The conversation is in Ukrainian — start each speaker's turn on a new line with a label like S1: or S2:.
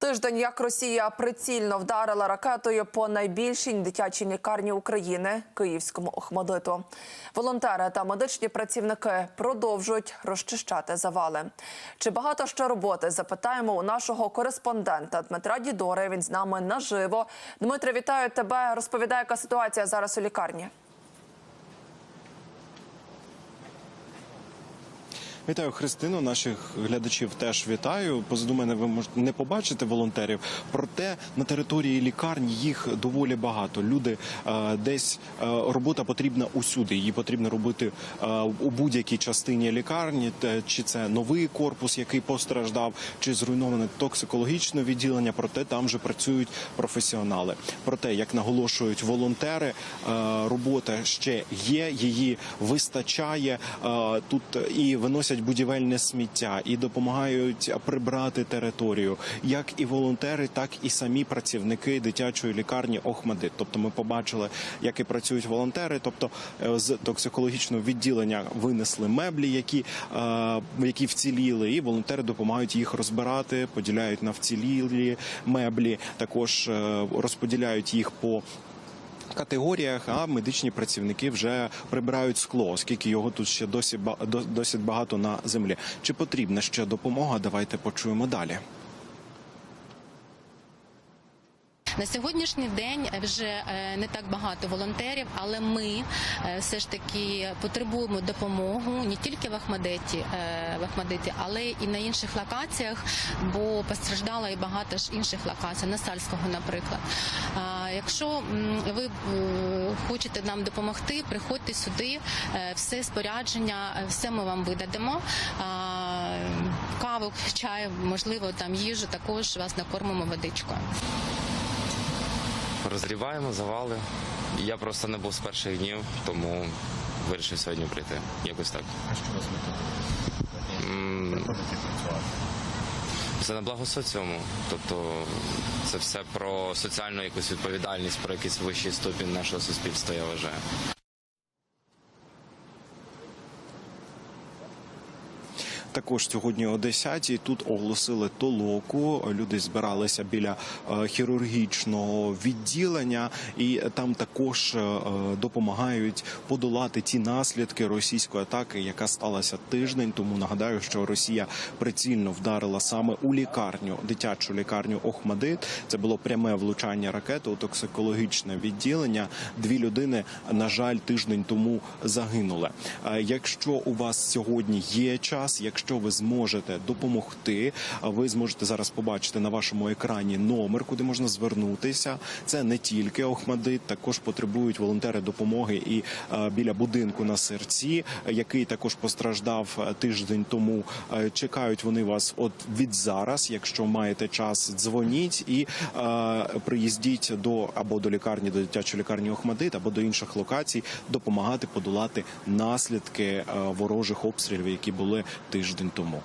S1: Тиждень, як Росія прицільно вдарила ракетою по найбільшій дитячій лікарні України Київському Охмадиту. Волонтери та медичні працівники продовжують розчищати завали. Чи багато ще роботи? Запитаємо у нашого кореспондента Дмитра Дідори. Він з нами наживо. Дмитре, вітаю тебе. Розповідай, яка ситуація зараз у лікарні.
S2: Вітаю Христину. Наших глядачів теж вітаю. Позаду мене ви можете не побачити волонтерів. Проте на території лікарні їх доволі багато. Люди е, десь е, робота потрібна усюди. Її потрібно робити е, у будь-якій частині лікарні. Чи це новий корпус, який постраждав, чи зруйноване токсикологічне відділення. Проте там вже працюють професіонали. Проте, як наголошують волонтери, робота ще є, її вистачає тут і виносять будівельне сміття, і допомагають прибрати територію, як і волонтери, так і самі працівники дитячої лікарні Охмадит. Тобто, ми побачили, як і працюють волонтери. Тобто е, з токсикологічного відділення винесли меблі, які, е, які вціліли, і волонтери допомагають їх розбирати, поділяють на вцілілі меблі. Також е, розподіляють їх по категоріях, а медичні працівники вже прибирають скло, оскільки його тут ще досі досить багато на землі. Чи потрібна ще допомога? Давайте почуємо далі.
S3: На сьогоднішній день вже е, не так багато волонтерів, але ми е, все ж таки потребуємо допомогу не тільки в Ахмадеті, е, в Ахмадиті, але і на інших локаціях, бо постраждало і багато ж інших локацій, на Сальського, наприклад. Якщо ви хочете нам допомогти, приходьте сюди, все спорядження, все ми вам видадимо. А, Каву, чай, можливо, там їжу, також вас накормимо водичкою.
S4: Розріваємо завали. Я просто не був з перших днів, тому вирішив сьогодні прийти. Якось так.
S2: А що вас працювати?
S4: Це на благо соціуму. Тобто це все про соціальну якусь відповідальність, про якийсь вищий ступінь нашого суспільства, я вважаю.
S2: Також сьогодні о 10 тут оголосили толоку. Люди збиралися біля е, хірургічного відділення, і там також е, допомагають подолати ті наслідки російської атаки, яка сталася тиждень. Тому нагадаю, що Росія прицільно вдарила саме у лікарню, дитячу лікарню Охмадит. Це було пряме влучання ракети у токсикологічне відділення. Дві людини, на жаль, тиждень тому загинули. Е, Якщо у вас сьогодні є час, якщо ви зможете допомогти, ви зможете зараз побачити на вашому екрані номер, куди можна звернутися. Це не тільки Охмадит, також потребують волонтери допомоги і е, біля будинку на серці, який також постраждав е, тиждень тому. Е, Чекають вони вас от від зараз. Якщо маєте час, дзвоніть і е, приїздіть до або до лікарні, до дитячої лікарні Охмадит, або до інших локацій, допомагати подолати наслідки е, ворожих обстрілів, які були тиждень тому.